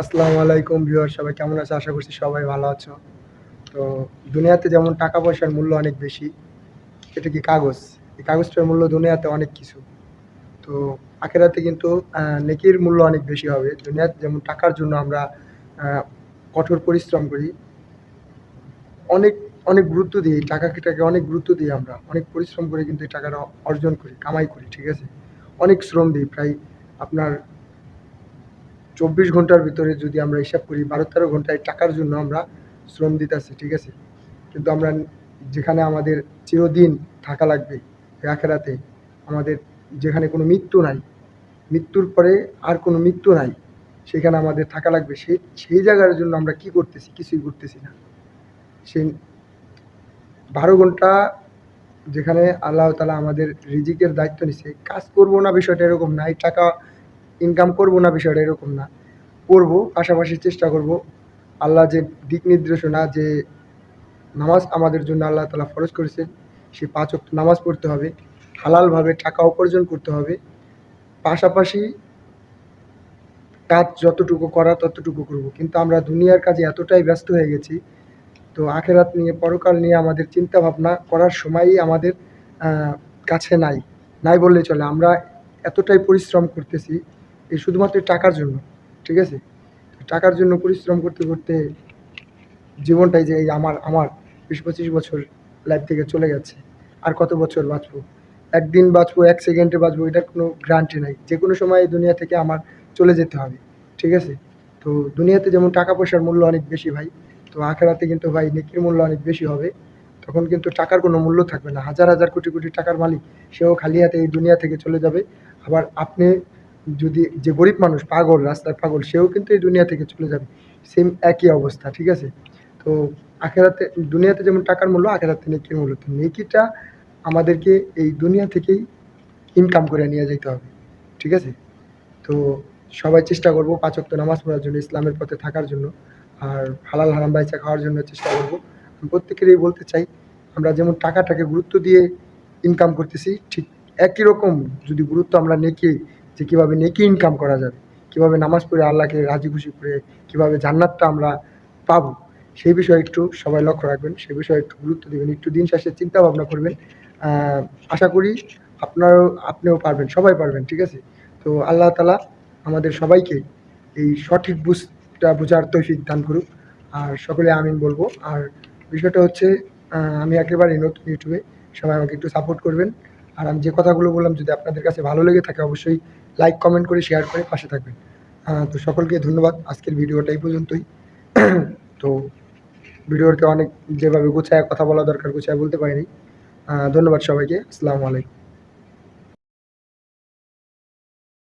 আসসালামু আলাইকুম ভিউয়ার, সবাই কেমন আছে? আশা করছি সবাই ভালো আছো। তো দুনিয়াতে যেমন টাকা পয়সার মূল্য অনেক বেশি এটা কি কাগজ? এই কাগজটার মূল্য দুনিয়াতে অনেক কিছু। তো আখেরাতে কিন্তু নেকির মূল্য অনেক বেশি হবে। দুনিয়াতে যেমন টাকার জন্য আমরা কঠোর পরিশ্রম করি, অনেক অনেক গুরুত্ব দিই। টাকাটাকে অনেক গুরুত্ব দিই আমরা। অনেক পরিশ্রম করে কিন্তু এই টাকাটা অর্জন করি, কামাই করি, ঠিক আছে? অনেক শ্রম দিই। প্রায় আপনার চব্বিশ ঘণ্টার ভিতরে যদি আমরা হিসাব করি, বারো তেরো ঘন্টায় টাকার জন্য আমরা শ্রম দিতেছি, ঠিক আছে? কিন্তু আমরা যেখানে আমাদের চিরদিন থাকা লাগবে এই আখেরাতে আমাদের যেখানে কোনো মৃত্যু নাই, মৃত্যুর পরে আর কোনো মৃত্যু নাই, সেখানে আমাদের থাকা লাগবে সেই সেই জায়গার জন্য আমরা কি করতেছি, কিছুই করতেছি না। সেই বারো ঘণ্টা যেখানে আল্লাহ তালা আমাদের রিজিকের দায়িত্ব নিছে, কাজ করব না বিষয়টা এরকম নাই, টাকা ইনকাম করব না বিষয়টা এরকম না। করব, পাশাপাশি চেষ্টা করব। আল্লাহ যে দিক নির্দেশনা, যে নামাজ আমাদের জন্য আল্লাহ তালা ফরজ করেছেন সেই পাঁচ ওয়াক্ত নামাজ পড়তে হবে, হালালভাবে টাকা উপার্জন করতে হবে। পাশাপাশি কাজ যতটুকু করা ততটুকু করব। কিন্তু আমরা দুনিয়ার কাজে এতটাই ব্যস্ত হয়ে গেছি, তো আখেরাত নিয়ে, পরকাল নিয়ে আমাদের চিন্তা ভাবনা করার সময়ই আমাদের কাছে নাই। নাই বললে চলে। আমরা এতটাই পরিশ্রম করতেছি এই শুধুমাত্র টাকার জন্য, ঠিক আছে? টাকার জন্য পরিশ্রম করতে করতে জীবনটাই যে এই আমার আমার বিশ পঁচিশ বছর লাইফ থেকে চলে গেছে। আর কত বছর বাঁচবো? একদিন বাঁচবো, এক সেকেন্ডে বাঁচবো, এটার কোনো গ্যারান্টি নাই। যে কোনো সময় এই দুনিয়া থেকে আমার চলে যেতে হবে, ঠিক আছে? তো দুনিয়াতে যেমন টাকা পয়সার মূল্য অনেক বেশি ভাই, তো আখেরাতে কিন্তু ভাই নেকির মূল্য অনেক বেশি হবে। তখন কিন্তু টাকার কোনো মূল্য থাকবে না। হাজার হাজার কোটি কোটি টাকার মালিক, সেও খালি হাতে এই দুনিয়া থেকে চলে যাবে। আবার আপনি যদি যে গরিব মানুষ, পাগল রাস্তায় পাগল, সেও কিন্তু এই দুনিয়া থেকে চলে যাবে। সেম একই অবস্থা, ঠিক আছে? তো আখেরাতে, দুনিয়াতে যেমন টাকার মূল্য, আখেরাতে নেকির মূল্য। তো নেকিটা আমাদেরকে এই দুনিয়া থেকেই ইনকাম করে নিয়ে যেতে হবে, ঠিক আছে? তো সবাই চেষ্টা করব পাঁচ ওয়াক্ত নামাজ পড়ার জন্য, ইসলামের পথে থাকার জন্য, আর হালাল হারাম বাইচা খাওয়ার জন্য চেষ্টা করব। আমি প্রত্যেকেরই বলতে চাই, আমরা যেমন টাকাটাকে গুরুত্ব দিয়ে ইনকাম করতেছি, ঠিক একই রকম যদি গুরুত্ব আমরা নেকি যে কীভাবে নেকি ইনকাম করা যাবে, কীভাবে নামাজ পড়ে আল্লাহকে রাজি খুশি করে কীভাবে জান্নাতটা আমরা পাবো, সেই বিষয়ে একটু সবাই লক্ষ্য রাখবেন, সেই বিষয়ে একটু গুরুত্ব দেবেন, একটু দিন শেষে চিন্তা ভাবনা করবেন। আশা করি আপনারও, আপনিও পারবেন, সবাই পারবেন, ঠিক আছে? তো আল্লাহ তালা আমাদের সবাইকে এই সঠিক বুঝটা বোঝার তৌফিক দান করুক। আর সকলে আমিন বলব। আর বিষয়টা হচ্ছে আমি একেবারেই নতুন ইউটিউবে সবাই আমাকে একটু সাপোর্ট করবেন। আর আমি যে কথাগুলো বললাম, যদি আপনাদের কাছে ভালো লেগে থাকে, অবশ্যই লাইক কমেন্ট করে শেয়ার করে পাশে থাকবেন। তো সকলকে ধন্যবাদ। আজকের ভিডিওটাই পর্যন্তই। তো ভিডিওতে অনেক যেভাবে গুছায় কথা বলা দরকার, গুছায় বলতে পারিনি। ধন্যবাদ সবাইকে। আসসালামু আলাইকুম।